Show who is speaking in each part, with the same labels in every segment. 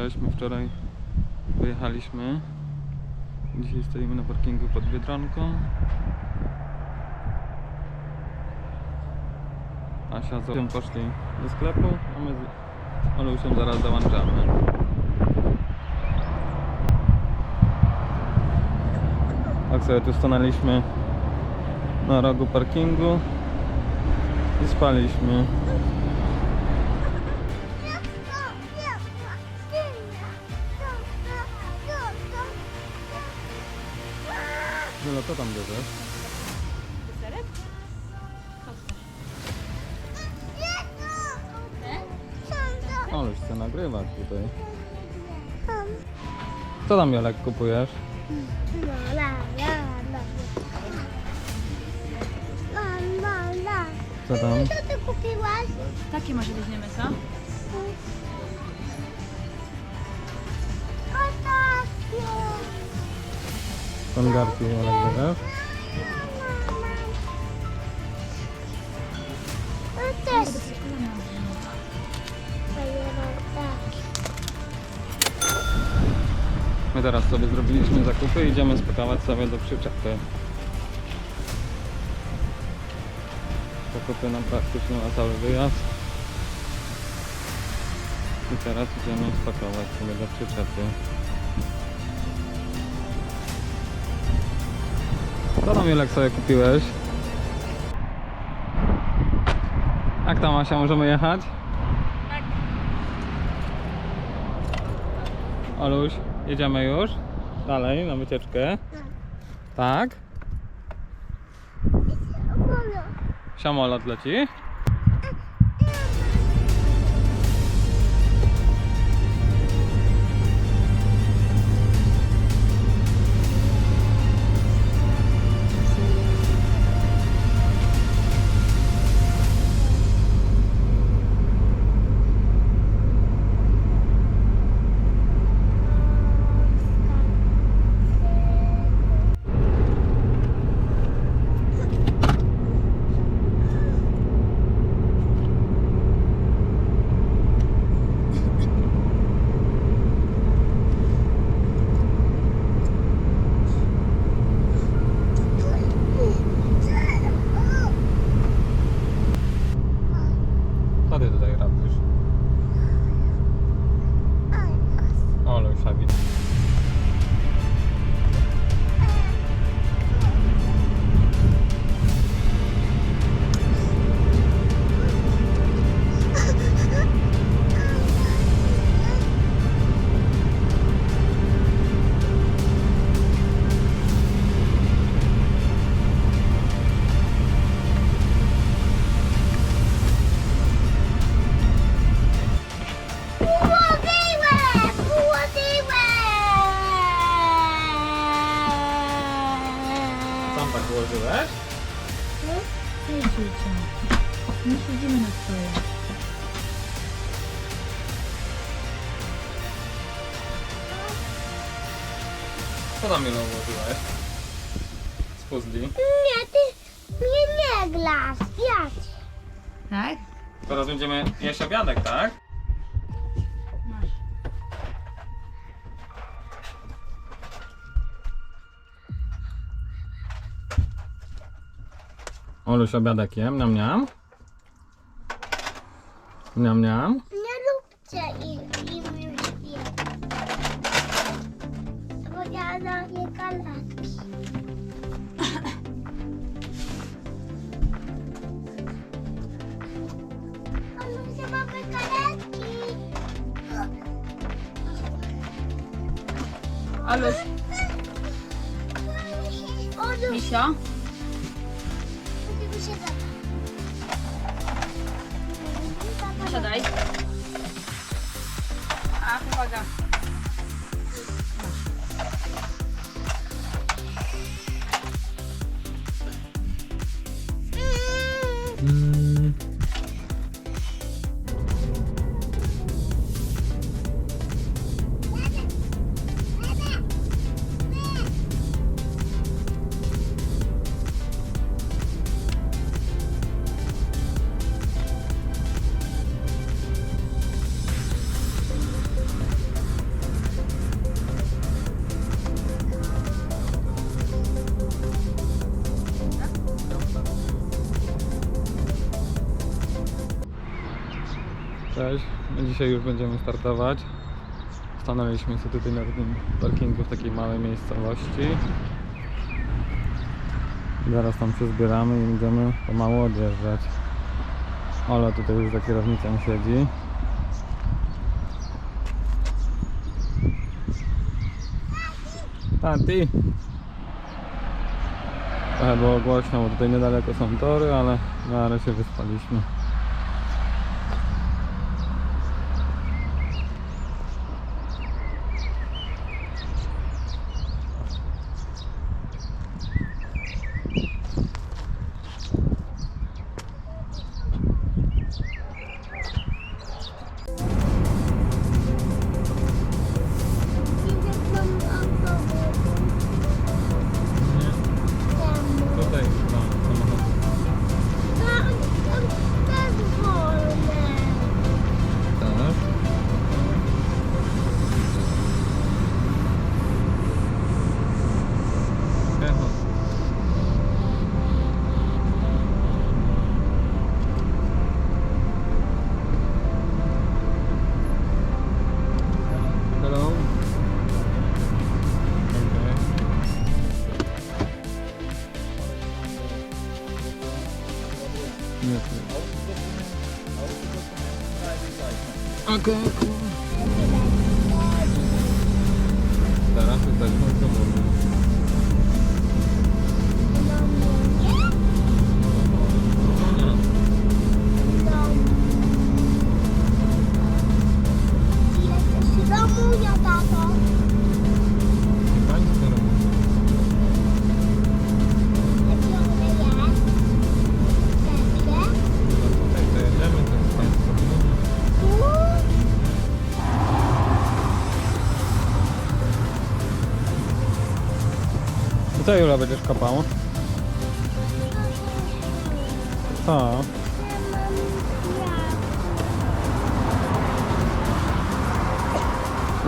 Speaker 1: Cześć, wczoraj wyjechaliśmy. Dzisiaj stoimy na parkingu pod Biedronką. Asia z Olusią poszli do sklepu, a my z Olusią zaraz dołączamy. Tak sobie tu stanęliśmy na rogu parkingu i spaliśmy. Co tam bierzesz?
Speaker 2: Serek?
Speaker 1: Oluś chce nagrywać tutaj. Co tam Jolek kupujesz? Co tam?
Speaker 3: Co ty kupiłaś?
Speaker 2: Takie może weźmiemy, co?
Speaker 3: Tak.
Speaker 1: My teraz sobie zrobiliśmy zakupy i idziemy spakować sobie do przyczepy. Zakupy nam praktycznie na cały wyjazd. I teraz idziemy spakować sobie do przyczepy. Co tam Julek sobie kupiłeś? Jak tam Asia, możemy jechać?
Speaker 2: Tak.
Speaker 1: Oluś, jedziemy już? Dalej, na wycieczkę? Tak?
Speaker 3: Molo.
Speaker 1: Samolot leci?
Speaker 2: Hej, ciucia. Nie siedzimy na stole.
Speaker 1: Co tam Jolo ułożyłeś? Z puzli.
Speaker 3: Nie, ty mnie nie glasz. Ja.
Speaker 2: Tak?
Speaker 1: Teraz będziemy jeść obiadek, tak? Oluś obiadek jem, niam niam. Niam niam.
Speaker 3: Nie lubcie im, im już wiem. Bo ja kanapki. Olusia, mamy kanapki.
Speaker 2: Aluś,
Speaker 3: Olu,
Speaker 2: Misio. Siadaj. A,
Speaker 3: pagar
Speaker 1: Dzisiaj już będziemy startować. Stanęliśmy sobie tutaj na tym parkingu w takiej małej miejscowości. Zaraz tam się zbieramy i będziemy pomału odjeżdżać. Ola tutaj już za kierownicą siedzi. Tati! Trochę było głośno, bo tutaj niedaleko są tory, ale miarę się wyspaliśmy. macaco. Będziesz kopał? Co?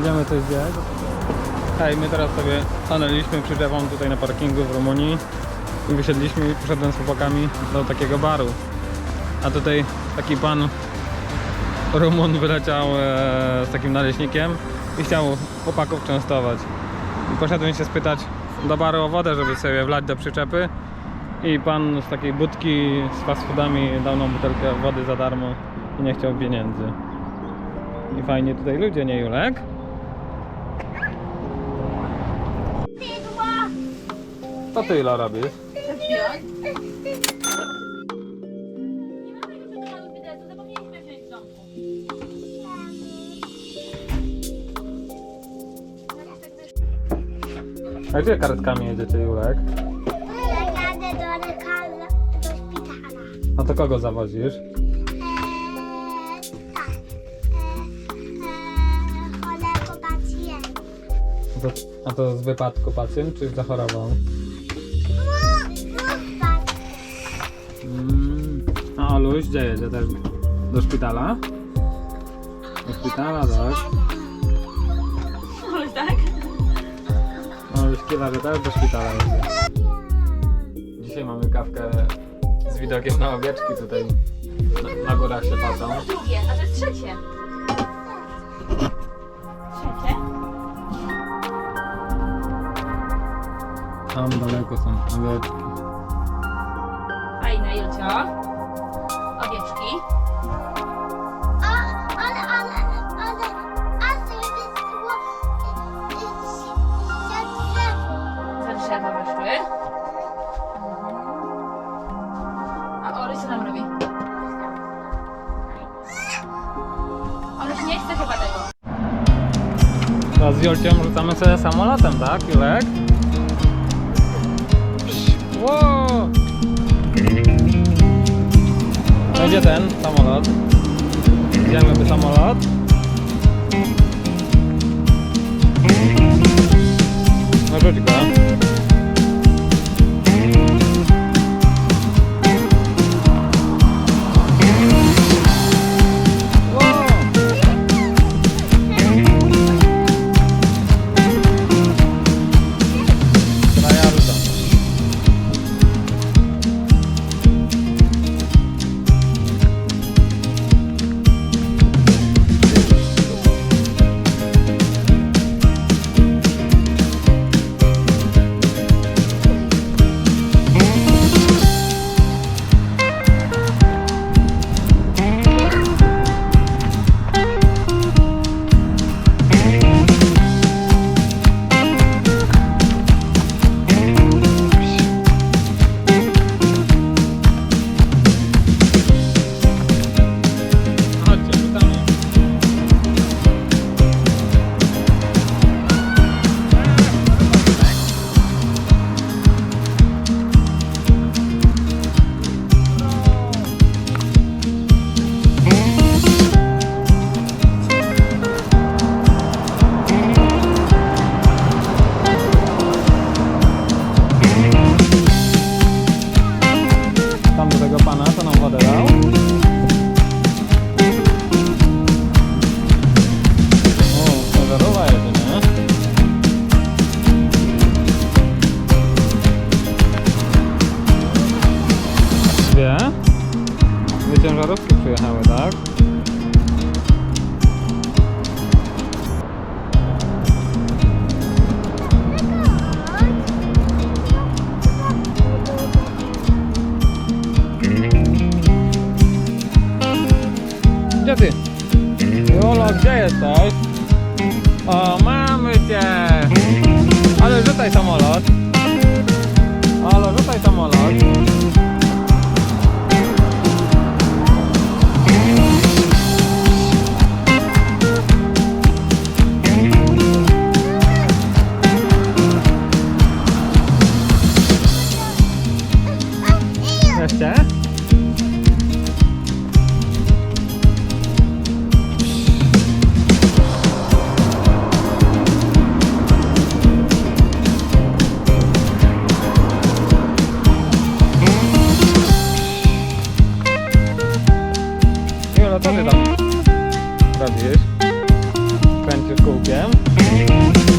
Speaker 1: Idziemy coś zjeść? Hej, my teraz sobie stanęliśmy przyczepą tutaj na parkingu w Rumunii i wysiedliśmy i poszedłem z chłopakami do takiego baru. A tutaj taki pan Rumun wyleciał e, z takim naleśnikiem i chciał chłopaków częstować. I poszedłem się spytać do baru o wodę, żeby sobie wlać do przyczepy i pan z takiej budki z fast foodami dał nam butelkę wody za darmo i nie chciał pieniędzy. I fajnie tutaj ludzie, nie Julek? Co ty Jula robisz? A gdzie karetkami jedziecie Julek?
Speaker 3: Ja jadę do lekarza, do szpitala.
Speaker 1: A to kogo zawozisz?
Speaker 3: Eee, tak. Eee, eee, chorego pacjenta.
Speaker 1: A to, a to z wypadku pacjent czy zachorował?
Speaker 3: No, no, tak.
Speaker 1: Mm. A Oluś gdzie jedzie też? Do szpitala? Do szpitala, tak? Kiwa, że też do szpitala jedzie. Dzisiaj mamy kawkę z widokiem na owieczki tutaj na, na górach się patrzą.
Speaker 2: Drugie, a to jest trzecie. Trzecie?
Speaker 1: Tam daleko są owieczki.
Speaker 2: Fajne, Julcio.
Speaker 1: Z Julcią rzucamy sobie samolotem, tak Julek? Wow! Gdzie ten samolot? Idziemy by samolot. No rzuć go. ty? Jolo, gdzie jesteś? Um, co